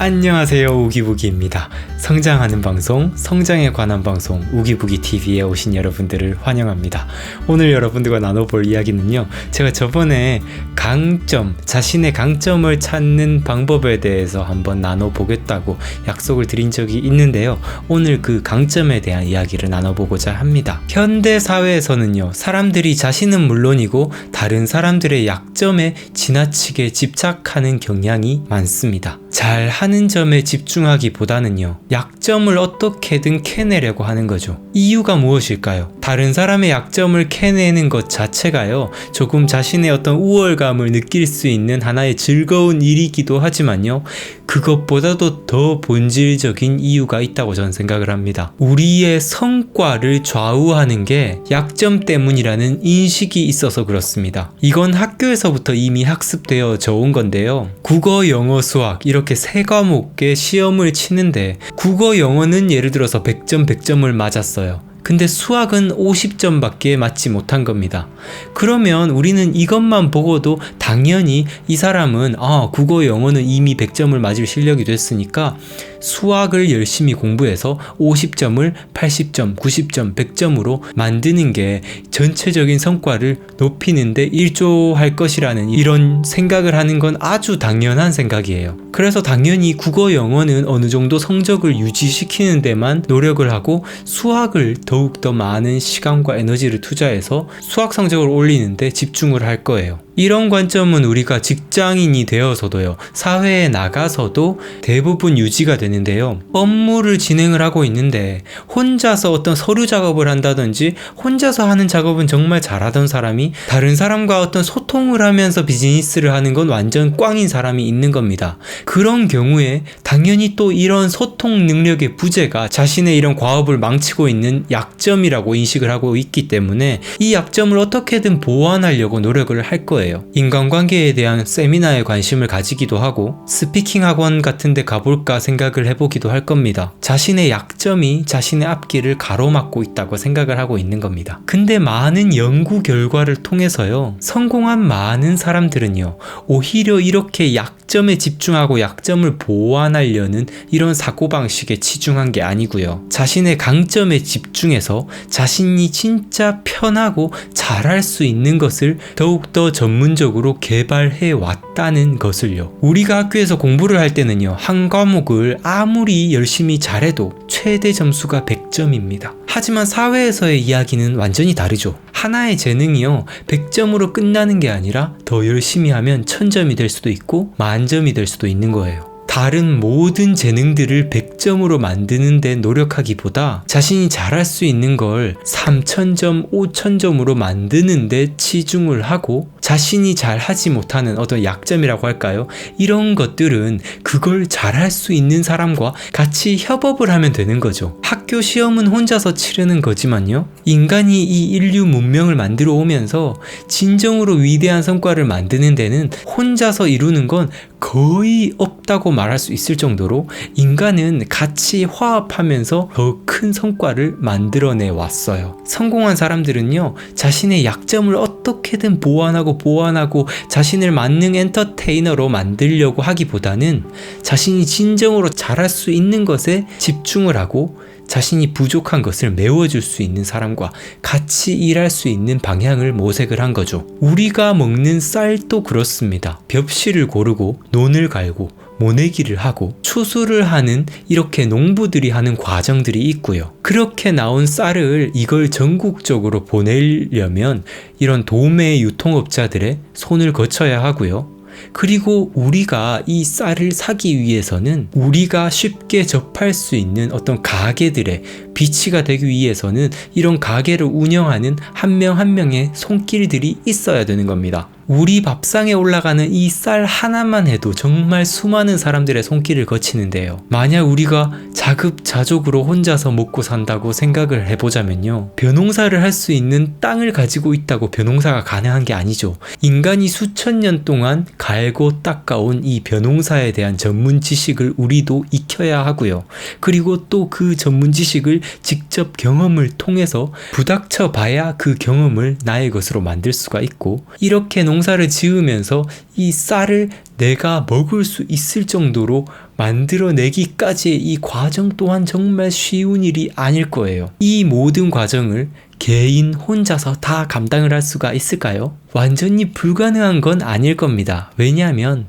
안녕하세요 우기부기입니다. 성장하는 방송, 성장에 관한 방송 우기부기 TV에 오신 여러분들을 환영합니다. 오늘 여러분들과 나눠볼 이야기는요. 제가 저번에 강점, 자신의 강점을 찾는 방법에 대해서 한번 나눠보겠다고 약속을 드린 적이 있는데요. 오늘 그 강점에 대한 이야기를 나눠보고자 합니다. 현대 사회에서는요. 사람들이 자신은 물론이고 다른 사람들의 약점에 지나치게 집착하는 경향이 많습니다. 잘 하는 점에 집중하기보다는요, 약점을 어떻게든 캐내려고 하는 거죠. 이유가 무엇일까요? 다른 사람의 약점을 캐내는 것 자체가요, 조금 자신의 어떤 우월감을 느낄 수 있는 하나의 즐거운 일이기도 하지만요, 그것보다도 더 본질적인 이유가 있다고 저는 생각을 합니다. 우리의 성과를 좌우하는 게 약점 때문이라는 인식이 있어서 그렇습니다. 이건 학교에서부터 이미 학습되어져 온 건데요. 국어, 영어, 수학 이렇게 세 과목의 시험을 치는데 국어, 영어는 예를 들어서 100점, 100점을 맞았어요. 근데 수학은 50점밖에 맞지 못한 겁니다. 그러면 우리는 이것만 보고도 당연히 이 사람은 아, 국어 영어는 이미 100점을 맞을 실력이 됐으니까 수학을 열심히 공부해서 50점을 80점, 90점, 100점으로 만드는 게 전체적인 성과를 높이는데 일조할 것이라는 이런 생각을 하는 건 아주 당연한 생각이에요. 그래서 당연히 국어 영어는 어느 정도 성적을 유지시키는 데만 노력을 하고 수학을 더욱더 많은 시간과 에너지를 투자해서 수학 성적을 올리는데 집중을 할 거예요. 이런 관점은 우리가 직장인이 되어서도요, 사회에 나가서도 대부분 유지가 되는데요. 업무를 진행을 하고 있는데, 혼자서 어떤 서류 작업을 한다든지, 혼자서 하는 작업은 정말 잘하던 사람이 다른 사람과 어떤 소통을 하면서 비즈니스를 하는 건 완전 꽝인 사람이 있는 겁니다. 그런 경우에 당연히 또 이런 소통 능력의 부재가 자신의 이런 과업을 망치고 있는 약점이라고 인식을 하고 있기 때문에 이 약점을 어떻게든 보완하려고 노력을 할 거예요. 거예요. 인간관계에 대한 세미나에 관심을 가지기도 하고 스피킹 학원 같은 데 가볼까 생각을 해보기도 할 겁니다. 자신의 약점이 자신의 앞길을 가로막고 있다고 생각을 하고 있는 겁니다. 근데 많은 연구 결과를 통해서요. 성공한 많은 사람들은요. 오히려 이렇게 약 점에 집중하고 약점을 보완하려는 이런 사고방식에 치중한 게 아니고요. 자신의 강점에 집중해서 자신이 진짜 편하고 잘할 수 있는 것을 더욱더 전문 전문적으로 개발해 왔다는 것을요. 우리가 학교에서 공부를 할 때는요, 한 과목을 아무리 열심히 잘해도 최대 점수가 100 점입니다. 하지만 사회에서의 이야기는 완전히 다르죠. 하나의 재능이요, 100점으로 끝나는 게 아니라 더 열심히 하면 1000점이 될 수도 있고, 만점이 될 수도 있는 거예요. 다른 모든 재능들을 100점으로 만드는 데 노력하기보다 자신이 잘할 수 있는 걸 3000점, 5000점으로 만드는 데 치중을 하고 자신이 잘 하지 못하는 어떤 약점이라고 할까요? 이런 것들은 그걸 잘할 수 있는 사람과 같이 협업을 하면 되는 거죠. 학교 시험은 혼자서 치르는 거지만요. 인간이 이 인류 문명을 만들어 오면서 진정으로 위대한 성과를 만드는 데는 혼자서 이루는 건 거의 없다고 말할 수 있을 정도로 인간은 같이 화합하면서 더 큰 성과를 만들어내 왔어요. 성공한 사람들은요, 자신의 약점을 어떻게든 보완하고 보완하고 자신을 만능 엔터테이너로 만들려고 하기보다는 자신이 진정으로 잘할 수 있는 것에 집중을 하고 자신이 부족한 것을 메워줄 수 있는 사람과 같이 일할 수 있는 방향을 모색을 한 거죠. 우리가 먹는 쌀도 그렇습니다. 벽실을 고르고 논을 갈고 모내기를 하고 추수를 하는 이렇게 농부들이 하는 과정들이 있고요. 그렇게 나온 쌀을 이걸 전국적으로 보내려면 이런 도매 유통업자들의 손을 거쳐야 하고요. 그리고 우리가 이 쌀을 사기 위해서는 우리가 쉽게 접할 수 있는 어떤 가게들의 비치가 되기 위해서는 이런 가게를 운영하는 한 명한 한 명의 손길들이 있어야 되는 겁니다. 우리 밥상에 올라가는 이 쌀 하나만 해도 정말 수많은 사람들의 손길을 거치는데요. 만약 우리가 자급자족으로 혼자서 먹고 산다고 생각을 해보자면요. 벼농사를 할 수 있는 땅을 가지고 있다고 벼농사가 가능한 게 아니죠. 인간이 수천 년 동안 갈고 닦아온 이 벼농사에 대한 전문 지식을 우리도 익혀야 하고요. 그리고 또 그 전문 지식을 직접 경험을 통해서 부닥쳐 봐야 그 경험을 나의 것으로 만들 수가 있고 이렇게 농벼 농사를 지으면서 이 쌀을 내가 먹을 수 있을 정도로 만들어내기까지의 이 과정 또한 정말 쉬운 일이 아닐 거예요. 이 모든 과정을 개인 혼자서 다 감당을 할 수가 있을까요? 완전히 불가능한 건 아닐 겁니다. 왜냐하면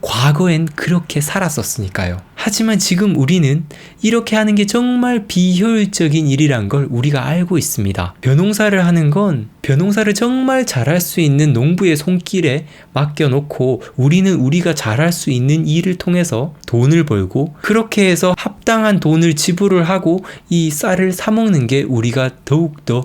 과거엔 그렇게 살았었으니까요. 하지만 지금 우리는 이렇게 하는 게 정말 비효율적인 일이란 걸 우리가 알고 있습니다. 벼농사를 하는 건 벼농사를 정말 잘할 수 있는 농부의 손길에 맡겨놓고 우리는 우리가 잘할 수 있는 일을 통해서 돈을 벌고 그렇게 해서 합당한 돈을 지불을 하고 이 쌀을 사먹는 게 우리가 더욱더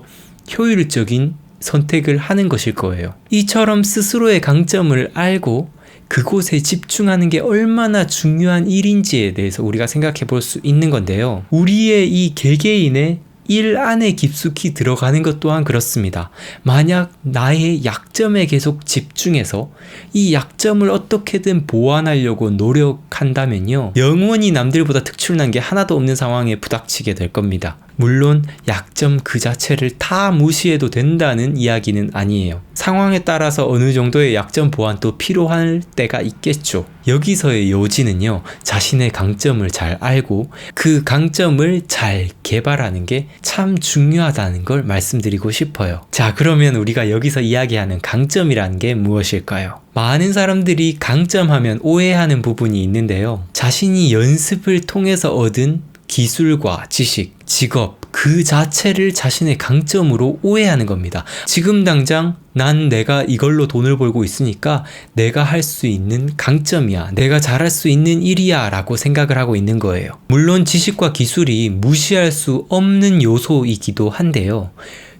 효율적인 선택을 하는 것일 거예요. 이처럼 스스로의 강점을 알고 그곳에 집중하는 게 얼마나 중요한 일인지에 대해서 우리가 생각해 볼 수 있는 건데요. 우리의 이 개개인의 일 안에 깊숙이 들어가는 것 또한 그렇습니다. 만약 나의 약점에 계속 집중해서 이 약점을 어떻게든 보완하려고 노력한다면요. 영원히 남들보다 특출난 게 하나도 없는 상황에 부닥치게 될 겁니다. 물론 약점 그 자체를 다 무시해도 된다는 이야기는 아니에요. 상황에 따라서 어느 정도의 약점 보완도 필요할 때가 있겠죠. 여기서의 요지는요, 자신의 강점을 잘 알고 그 강점을 잘 개발하는 게 참 중요하다는 걸 말씀드리고 싶어요. 자, 그러면 우리가 여기서 이야기하는 강점이라는 게 무엇일까요? 많은 사람들이 강점하면 오해하는 부분이 있는데요. 자신이 연습을 통해서 얻은 기술과 지식, 직업, 그 자체를 자신의 강점으로 오해하는 겁니다. 지금 당장 난 내가 이걸로 돈을 벌고 있으니까 내가 할 수 있는 강점이야. 내가 잘할 수 있는 일이야. 라고 생각을 하고 있는 거예요. 물론 지식과 기술이 무시할 수 없는 요소이기도 한데요.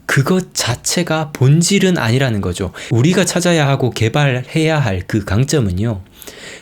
그것 자체가 본질은 아니라는 거죠. 우리가 찾아야 하고 개발해야 할 그 강점은요.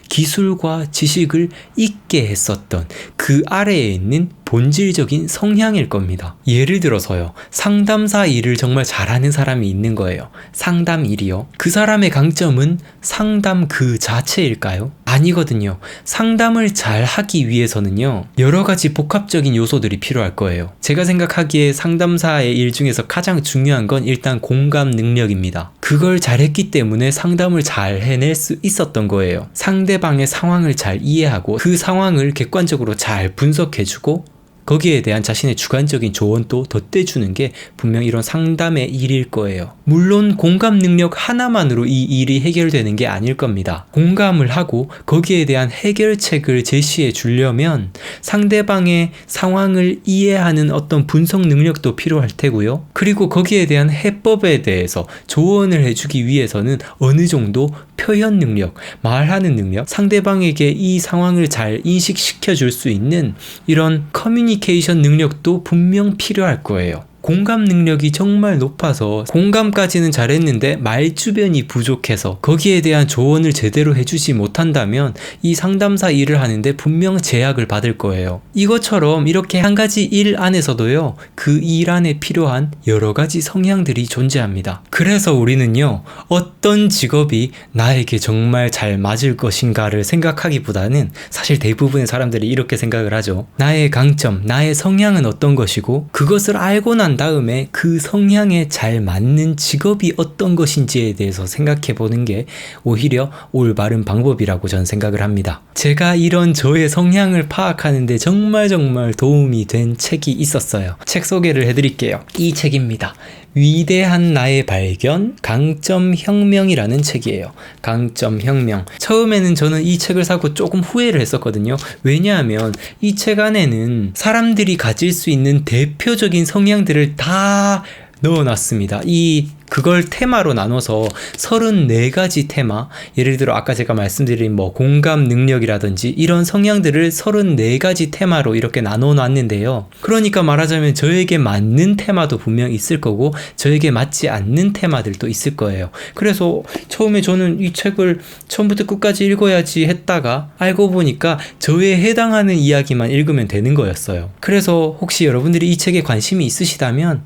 기술과 지식을 잊게 했었던 그 아래에 있는 본질적인 성향일 겁니다. 예를 들어서요. 상담사 일을 정말 잘하는 사람이 있는 거예요. 상담 일이요. 그 사람의 강점은 상담 그 자체일까요? 아니거든요. 상담을 잘 하기 위해서는요. 여러 가지 복합적인 요소들이 필요할 거예요. 제가 생각하기에 상담사의 일 중에서 가장 중요한 건 일단 공감 능력입니다. 그걸 잘했기 때문에 상담을 잘 해낼 수 있었던 거예요. 상대방의 상황을 잘 이해하고 그 상황을 객관적으로 잘 분석해주고 거기에 대한 자신의 주관적인 조언도 덧대주는 게 분명 이런 상담의 일일 거예요. 물론 공감 능력 하나만으로 이 일이 해결되는 게 아닐 겁니다. 공감을 하고 거기에 대한 해결책을 제시해 주려면 상대방의 상황을 이해하는 어떤 분석 능력도 필요할 테고요. 그리고 거기에 대한 해법에 대해서 조언을 해주기 위해서는 어느 정도 표현 능력, 말하는 능력, 상대방에게 이 상황을 잘 인식시켜 줄 수 있는 이런 커뮤니 케이션 능력도 분명 필요할 거예요. 공감 능력이 정말 높아서 공감까지는 잘했는데 말 주변이 부족해서 거기에 대한 조언을 제대로 해주지 못한다면 이 상담사 일을 하는데 분명 제약을 받을 거예요. 이것처럼 이렇게 한 가지 일 안에서도요, 그 일 안에 필요한 여러 가지 성향들이 존재합니다. 그래서 우리는요, 어떤 직업이 나에게 정말 잘 맞을 것인가를 생각하기보다는 사실 대부분의 사람들이 이렇게 생각을 하죠. 나의 강점, 나의 성향은 어떤 것이고 그것을 알고 난 다음에 그 성향에 잘 맞는 직업이 어떤 것인지에 대해서 생각해 보는 게 오히려 올바른 방법이라고 저는 생각을 합니다. 제가 이런 저의 성향을 파악하는데 정말 정말 도움이 된 책이 있었어요. 책 소개를 해드릴게요. 이 책입니다. 위대한 나의 발견, 강점 혁명이라는 책이에요. 강점 혁명. 처음에는 저는 이 책을 사고 조금 후회를 했었거든요. 왜냐하면 이 책 안에는 사람들이 가질 수 있는 대표적인 성향들을 다 넣어놨습니다. 이 그걸 테마로 나눠서 34가지 테마, 예를 들어 아까 제가 말씀드린 뭐 공감 능력이라든지 이런 성향들을 34가지 테마로 이렇게 나눠 놨는데요. 그러니까 말하자면 저에게 맞는 테마도 분명 있을 거고 저에게 맞지 않는 테마들도 있을 거예요. 그래서 처음에 저는 이 책을 처음부터 끝까지 읽어야지 했다가 알고 보니까 저에 해당하는 이야기만 읽으면 되는 거였어요. 그래서 혹시 여러분들이 이 책에 관심이 있으시다면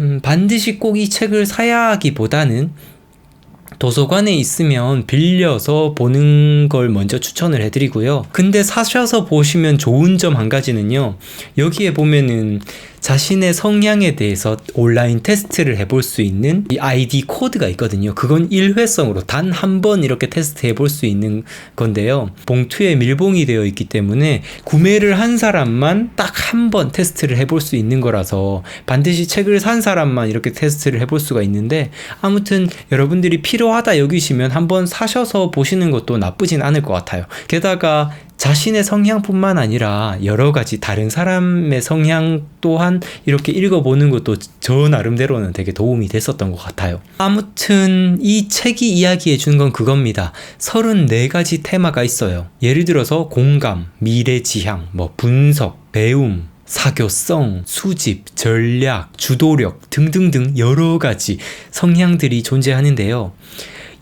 음, 반드시 꼭 이 책을 사야 하기보다는 도서관에 있으면 빌려서 보는 걸 먼저 추천을 해드리고요. 근데 사셔서 보시면 좋은 점 한 가지는요. 여기에 보면은 자신의 성향에 대해서 온라인 테스트를 해볼 수 있는 이 아이디 코드가 있거든요. 그건 일회성으로 단 한 번 이렇게 테스트 해볼 수 있는 건데요. 봉투에 밀봉이 되어 있기 때문에 구매를 한 사람만 딱 한 번 테스트를 해볼 수 있는 거라서 반드시 책을 산 사람만 이렇게 테스트를 해볼 수가 있는데 아무튼 여러분들이 필요하다 여기시면 한번 사셔서 보시는 것도 나쁘진 않을 것 같아요. 게다가 자신의 성향뿐만 아니라 여러 가지 다른 사람의 성향 또한 이렇게 읽어보는 것도 저 나름대로는 되게 도움이 됐었던 것 같아요. 아무튼 이 책이 이야기해 주는 건 그겁니다. 34가지 테마가 있어요. 예를 들어서 공감, 미래 지향, 뭐 분석, 배움, 사교성, 수집, 전략, 주도력 등등등 여러 가지 성향들이 존재하는데요.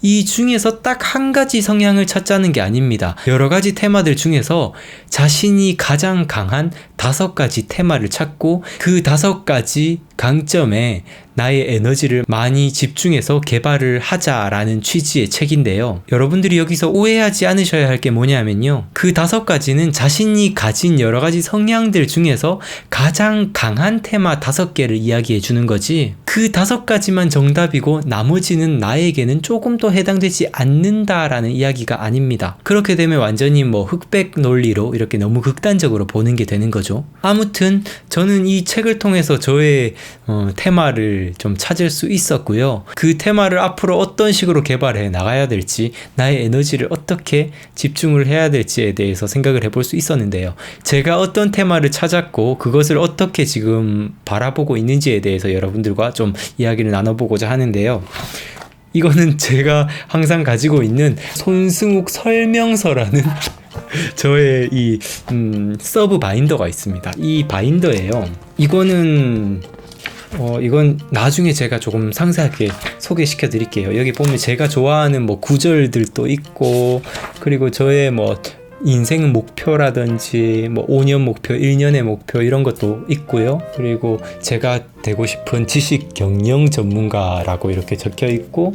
이 중에서 딱 한 가지 성향을 찾자는 게 아닙니다. 여러 가지 테마들 중에서 자신이 가장 강한 다섯 가지 테마를 찾고 그 다섯 가지 강점에 나의 에너지를 많이 집중해서 개발을 하자라는 취지의 책인데요. 여러분들이 여기서 오해하지 않으셔야 할 게 뭐냐면요. 그 다섯 가지는 자신이 가진 여러 가지 성향들 중에서 가장 강한 테마 다섯 개를 이야기해 주는 거지. 그 다섯 가지만 정답이고 나머지는 나에게는 조금 더 해당되지 않는다라는 이야기가 아닙니다. 그렇게 되면 완전히 뭐 흑백 논리로 이렇게 너무 극단적으로 보는 게 되는 거죠. 아무튼 저는 이 책을 통해서 저의 어, 테마를 좀 찾을 수 있었고요. 그 테마를 앞으로 어떤 식으로 개발해 나가야 될지, 나의 에너지를 어떻게 집중을 해야 될지에 대해서 생각을 해볼 수 있었는데요. 제가 어떤 테마를 찾았고, 그것을 어떻게 지금 바라보고 있는지에 대해서 여러분들과 좀 이야기를 나눠보고자 하는데요. 이거는 제가 항상 가지고 있는 손승욱 설명서라는 저의 이 음, 서브 바인더가 있습니다. 이 바인더예요. 이거는 어, 이건 나중에 제가 조금 상세하게 소개시켜 드릴게요. 여기 보면 제가 좋아하는 뭐 구절들도 있고, 그리고 저의 뭐 인생 목표라든지 뭐 5년 목표, 1년의 목표 이런 것도 있고요. 그리고 제가 되고 싶은 지식 경영 전문가라고 이렇게 적혀 있고,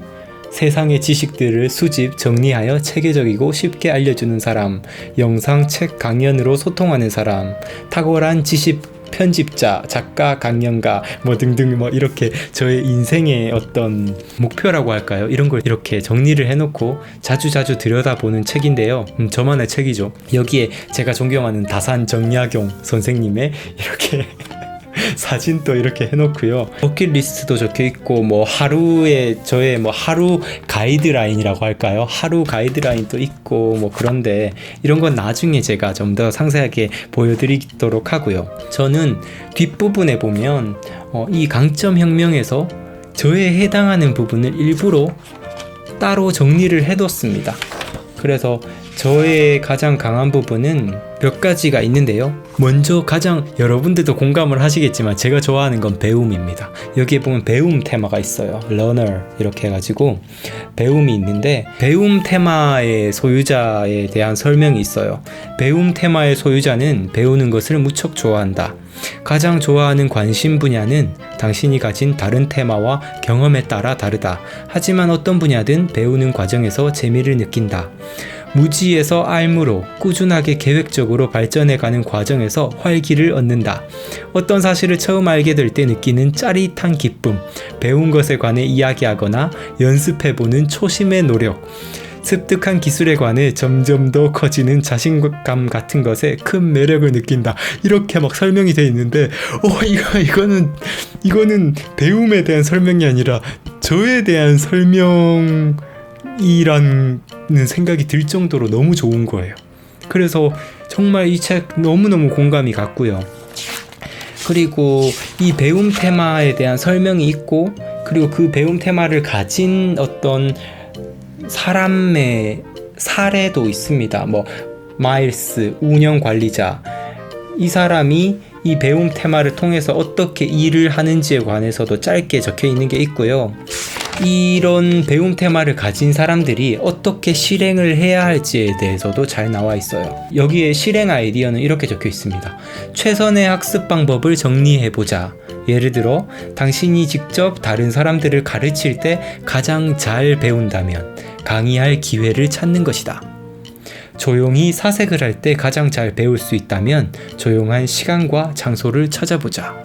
세상의 지식들을 수집, 정리하여 체계적이고 쉽게 알려주는 사람, 영상, 책, 강연으로 소통하는 사람, 탁월한 지식 편집자, 작가, 강연가 뭐 등등 뭐 이렇게 저의 인생의 어떤 목표라고 할까요? 이런 걸 이렇게 정리를 해놓고 자주 자주 들여다보는 책인데요. 음, 저만의 책이죠. 여기에 제가 존경하는 다산 정약용 선생님의 이렇게 사진도 이렇게 해놓고요. 버킷리스트도 적혀 있고 뭐 하루에 저의 뭐 하루 가이드라인이라고 할까요? 하루 가이드라인도 있고 뭐 그런데 이런 건 나중에 제가 좀 더 상세하게 보여드리도록 하고요. 저는 뒷부분에 보면 어, 이 강점 혁명에서 저에 해당하는 부분을 일부러 따로 정리를 해뒀습니다. 그래서 저의 가장 강한 부분은 몇 가지가 있는데요. 먼저 가장 여러분들도 공감을 하시겠지만 제가 좋아하는 건 배움입니다. 여기에 보면 배움 테마가 있어요. learner 이렇게 해가지고 배움이 있는데 배움 테마의 소유자에 대한 설명이 있어요. 배움 테마의 소유자는 배우는 것을 무척 좋아한다. 가장 좋아하는 관심 분야는 당신이 가진 다른 테마와 경험에 따라 다르다. 하지만 어떤 분야든 배우는 과정에서 재미를 느낀다. 무지에서 알무로 꾸준하게 계획적으로 발전해가는 과정에서 활기를 얻는다. 어떤 사실을 처음 알게 될 때 느끼는 짜릿한 기쁨, 배운 것에 관해 이야기하거나 연습해보는 초심의 노력, 습득한 기술에 관해 점점 더 커지는 자신감 같은 것에 큰 매력을 느낀다. 이렇게 막 설명이 돼 있는데, 어, 이거, 이거는, 이거는 배움에 대한 설명이 아니라 저에 대한 설명, 이라는 생각이 들 정도로 너무 좋은 거예요. 그래서 정말 이 책 너무너무 공감이 갔고요. 그리고 이 배움 테마에 대한 설명이 있고, 그리고 그 배움 테마를 가진 어떤 사람의 사례도 있습니다. 뭐, 마일스, 운영 관리자. 이 사람이 이 배움 테마를 통해서 어떻게 일을 하는지에 관해서도 짧게 적혀 있는 게 있고요. 이런 배움 테마를 가진 사람들이 어떻게 실행을 해야 할지에 대해서도 잘 나와 있어요. 여기에 실행 아이디어는 이렇게 적혀 있습니다. 최선의 학습 방법을 정리해보자. 예를 들어 당신이 직접 다른 사람들을 가르칠 때 가장 잘 배운다면 강의할 기회를 찾는 것이다. 조용히 사색을 할 때 가장 잘 배울 수 있다면 조용한 시간과 장소를 찾아보자.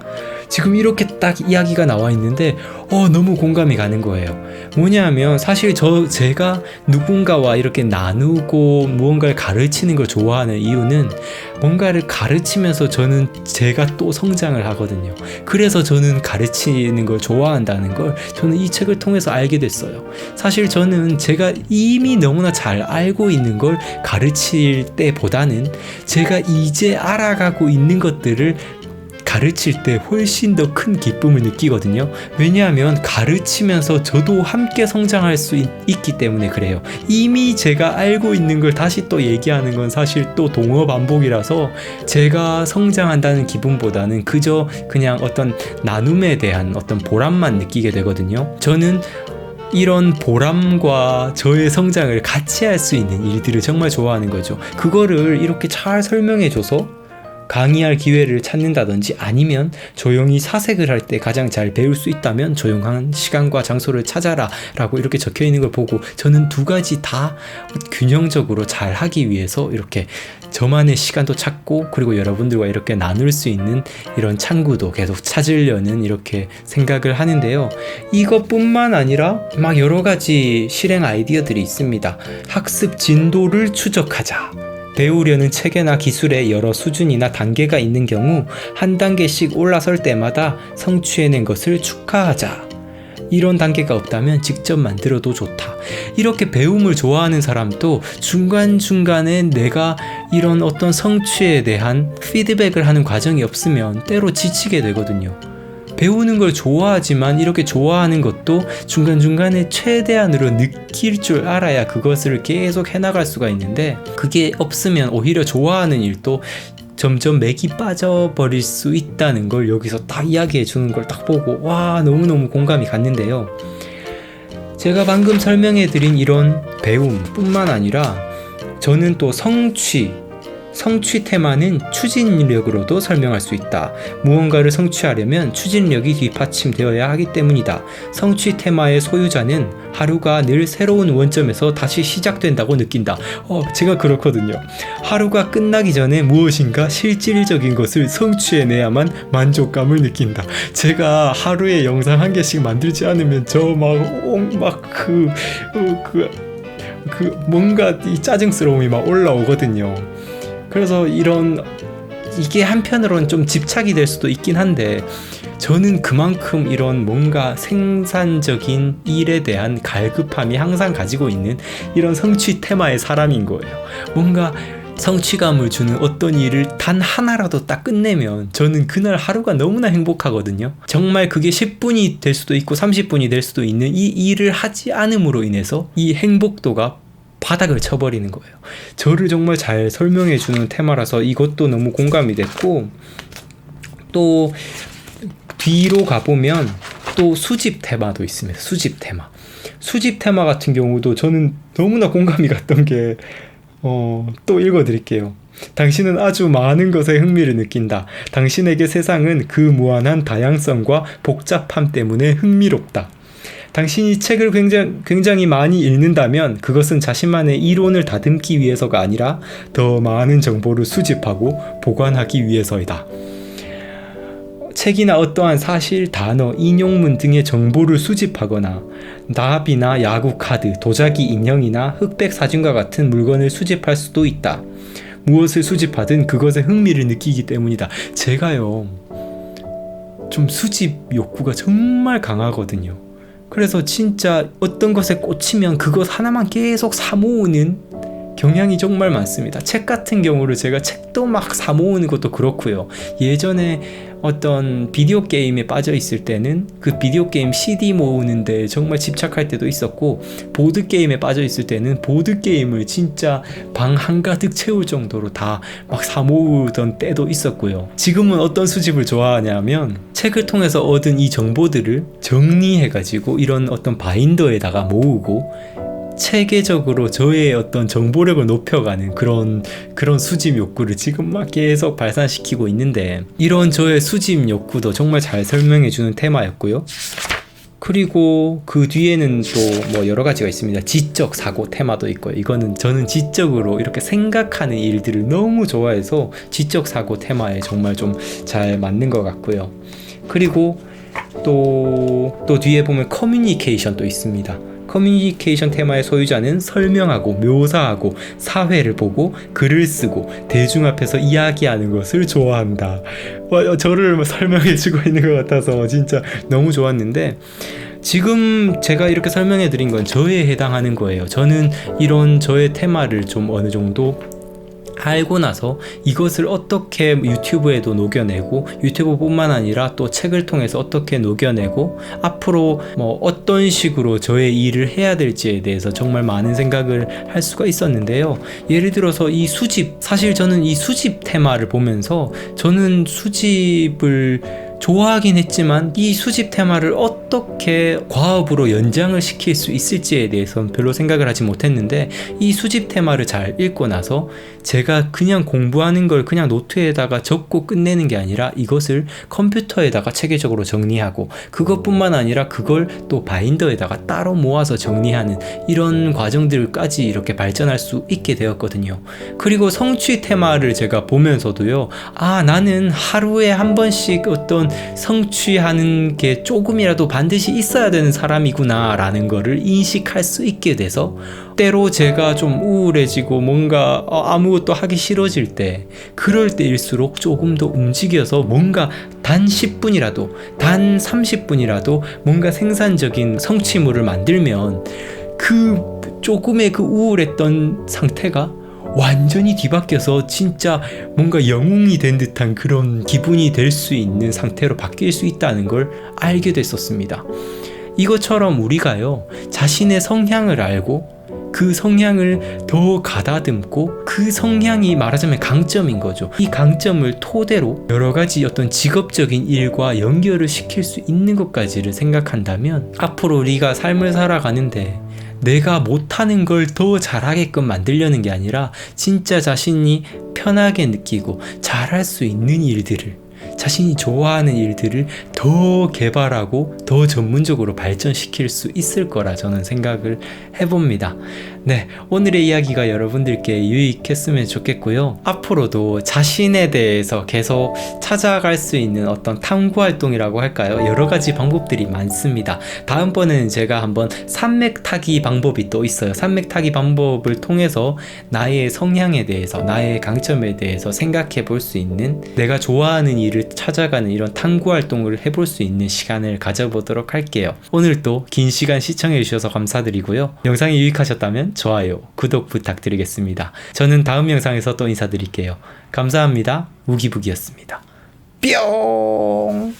지금 이렇게 딱 이야기가 나와 있는데 어 너무 공감이 가는 거예요. 뭐냐면 사실 저 제가 누군가와 이렇게 나누고 무언가를 가르치는 걸 좋아하는 이유는 뭔가를 가르치면서 저는 제가 또 성장을 하거든요. 그래서 저는 가르치는 걸 좋아한다는 걸 저는 이 책을 통해서 알게 됐어요. 사실 저는 제가 이미 너무나 잘 알고 있는 걸 가르칠 때보다는 제가 이제 알아가고 있는 것들을 가르칠 때 훨씬 더 큰 기쁨을 느끼거든요. 왜냐하면 가르치면서 저도 함께 성장할 수 있, 기 때문에 그래요. 이미 제가 알고 있는 걸 다시 또 얘기하는 건 사실 또 동어 반복이라서 제가 성장한다는 기분보다는 그저 그냥 어떤 나눔에 대한 어떤 보람만 느끼게 되거든요. 저는 이런 보람과 저의 성장을 같이 할 수 있는 일들을 정말 좋아하는 거죠. 그거를 이렇게 잘 설명해줘서 강의할 기회를 찾는다든지 아니면 조용히 사색을 할 때 가장 잘 배울 수 있다면 조용한 시간과 장소를 찾아라 라고 이렇게 적혀 있는 걸 보고 저는 두 가지 다 균형적으로 잘 하기 위해서 이렇게 저만의 시간도 찾고 그리고 여러분들과 이렇게 나눌 수 있는 이런 창구도 계속 찾으려는 이렇게 생각을 하는데요. 이것뿐만 아니라 막 여러 가지 실행 아이디어들이 있습니다. 학습 진도를 추적하자. 배우려는 체계나 기술에 여러 수준이나 단계가 있는 경우 한 단계씩 올라설 때마다 성취해낸 것을 축하하자. 이런 단계가 없다면 직접 만들어도 좋다. 이렇게 배움을 좋아하는 사람도 중간중간에 내가 이런 어떤 성취에 대한 피드백을 하는 과정이 없으면 때로 지치게 되거든요. 배우는 걸 좋아하지만 이렇게 좋아하는 것도 중간중간에 최대한으로 느낄 줄 알아야 그것을 계속 해나갈 수가 있는데 그게 없으면 오히려 좋아하는 일도 점점 맥이 빠져버릴 수 있다는 걸 여기서 딱 이야기해 주는 걸 딱 보고 와 너무너무 공감이 갔는데요. 제가 방금 설명해 드린 이런 배움 뿐만 아니라 저는 또 성취, 성취 테마는 추진력으로도 설명할 수 있다. 무언가를 성취하려면 추진력이 뒷받침되어야 하기 때문이다. 성취 테마의 소유자는 하루가 늘 새로운 원점에서 다시 시작된다고 느낀다. 어, 제가 그렇거든요. 하루가 끝나기 전에 무엇인가 실질적인 것을 성취해내야만 만족감을 느낀다. 제가 하루에 영상 한 개씩 만들지 않으면 저 막 막그 어, 그, 그 뭔가 이 짜증스러움이 막 올라오거든요. 그래서 이런 이게 한편으로는 좀 집착이 될 수도 있긴 한데 저는 그만큼 이런 뭔가 생산적인 일에 대한 갈급함이 항상 가지고 있는 이런 성취 테마의 사람인 거예요. 뭔가 성취감을 주는 어떤 일을 단 하나라도 딱 끝내면 저는 그날 하루가 너무나 행복하거든요. 정말 그게 10분이 될 수도 있고 30분이 될 수도 있는 이 일을 하지 않음으로 인해서 이 행복도가 바닥을 쳐버리는 거예요. 저를 정말 잘 설명해 주는 테마라서 이것도 너무 공감이 됐고 또 뒤로 가보면 또 수집 테마도 있습니다. 수집 테마. 수집 테마 같은 경우도 저는 너무나 공감이 갔던 게, 어, 또 읽어드릴게요. 당신은 아주 많은 것에 흥미를 느낀다. 당신에게 세상은 그 무한한 다양성과 복잡함 때문에 흥미롭다. 당신이 책을 굉장히, 굉장히 많이 읽는다면 그것은 자신만의 이론을 다듬기 위해서가 아니라 더 많은 정보를 수집하고 보관하기 위해서이다. 책이나 어떠한 사실, 단어, 인용문 등의 정보를 수집하거나 나비나 야구 카드, 도자기 인형이나 흑백 사진과 같은 물건을 수집할 수도 있다. 무엇을 수집하든 그것에 흥미를 느끼기 때문이다. 제가요, 좀 수집 욕구가 정말 강하거든요. 그래서 진짜 어떤 것에 꽂히면 그것 하나만 계속 사모으는 경향이 정말 많습니다. 책 같은 경우를 제가 책도 막 사모으는 것도 그렇고요. 예전에 어떤 비디오 게임에 빠져 있을 때는 그 비디오 게임 CD 모으는데 정말 집착할 때도 있었고 보드 게임에 빠져 있을 때는 보드 게임을 진짜 방 한가득 채울 정도로 다 막 사모으던 때도 있었고요. 지금은 어떤 수집을 좋아하냐면 책을 통해서 얻은 이 정보들을 정리해 가지고 이런 어떤 바인더에다가 모으고 체계적으로 저의 어떤 정보력을 높여가는 그런 그런 수집 욕구를 지금 막 계속 발산시키고 있는데 이런 저의 수집 욕구도 정말 잘 설명해 주는 테마였고요. 그리고 그 뒤에는 또 뭐 여러 가지가 있습니다. 지적 사고 테마도 있고요. 이거는 저는 지적으로 이렇게 생각하는 일들을 너무 좋아해서 지적 사고 테마에 정말 좀 잘 맞는 것 같고요. 그리고 또, 또 뒤에 보면 커뮤니케이션도 있습니다. 커뮤니케이션 테마의 소유자는 설명하고 묘사하고 사회를 보고 글을 쓰고 대중 앞에서 이야기하는 것을 좋아한다. 와, 저를 뭐 설명해주고 있는 것 같아서 진짜 너무 좋았는데 지금 제가 이렇게 설명해 드린 건 저에 해당하는 거예요. 저는 이런 저의 테마를 좀 어느 정도 알고 나서 이것을 어떻게 유튜브에도 녹여내고 유튜브뿐만 아니라 또 책을 통해서 어떻게 녹여내고 앞으로 뭐 어떤 식으로 저의 일을 해야 될지에 대해서 정말 많은 생각을 할 수가 있었는데요. 예를 들어서 이 수집 사실 저는 이 수집 테마를 보면서 저는 수집을 좋아하긴 했지만 이 수집 테마를 어떻게 과업으로 연장을 시킬 수 있을지에 대해서는 별로 생각을 하지 못했는데 이 수집 테마를 잘 읽고 나서 제가 그냥 공부하는 걸 그냥 노트에다가 적고 끝내는 게 아니라 이것을 컴퓨터에다가 체계적으로 정리하고 그것뿐만 아니라 그걸 또 바인더에다가 따로 모아서 정리하는 이런 과정들까지 이렇게 발전할 수 있게 되었거든요. 그리고 성취 테마를 제가 보면서도요. 아, 나는 하루에 한 번씩 어떤 성취하는 게 조금이라도 반드시 있어야 되는 사람이구나 라는 거를 인식할 수 있게 돼서 때로 제가 좀 우울해지고 뭔가 어, 아무것도 하기 싫어질 때 그럴 때일수록 조금 더 움직여서 뭔가 단 10분이라도 단 30분이라도 뭔가 생산적인 성취물을 만들면 그 조금의 그 우울했던 상태가 완전히 뒤바뀌어서 진짜 뭔가 영웅이 된 듯한 그런 기분이 될 수 있는 상태로 바뀔 수 있다는 걸 알게 됐었습니다. 이것처럼 우리가요, 자신의 성향을 알고 그 성향을 더 가다듬고 그 성향이 말하자면 강점인 거죠. 이 강점을 토대로 여러 가지 어떤 직업적인 일과 연결을 시킬 수 있는 것까지를 생각한다면 앞으로 우리가 삶을 살아가는데 내가 못하는 걸 더 잘하게끔 만들려는 게 아니라 진짜 자신이 편하게 느끼고 잘할 수 있는 일들을 자신이 좋아하는 일들을 더 개발하고 더 전문적으로 발전시킬 수 있을 거라 저는 생각을 해봅니다. 네, 오늘의 이야기가 여러분들께 유익했으면 좋겠고요. 앞으로도 자신에 대해서 계속 찾아갈 수 있는 어떤 탐구 활동이라고 할까요? 여러 가지 방법들이 많습니다. 다음번에는 제가 한번 산맥 타기 방법이 또 있어요. 산맥 타기 방법을 통해서 나의 성향에 대해서, 나의 강점에 대해서 생각해 볼 수 있는 내가 좋아하는 일을 찾아가는 이런 탐구 활동을 해볼 수 있는 시간을 가져보도록 할게요. 오늘도 긴 시간 시청해 주셔서 감사드리고요. 영상이 유익하셨다면 좋아요, 구독 부탁드리겠습니다. 저는 다음 영상에서 또 인사드릴게요. 감사합니다. 우기북이었습니다. 뿅!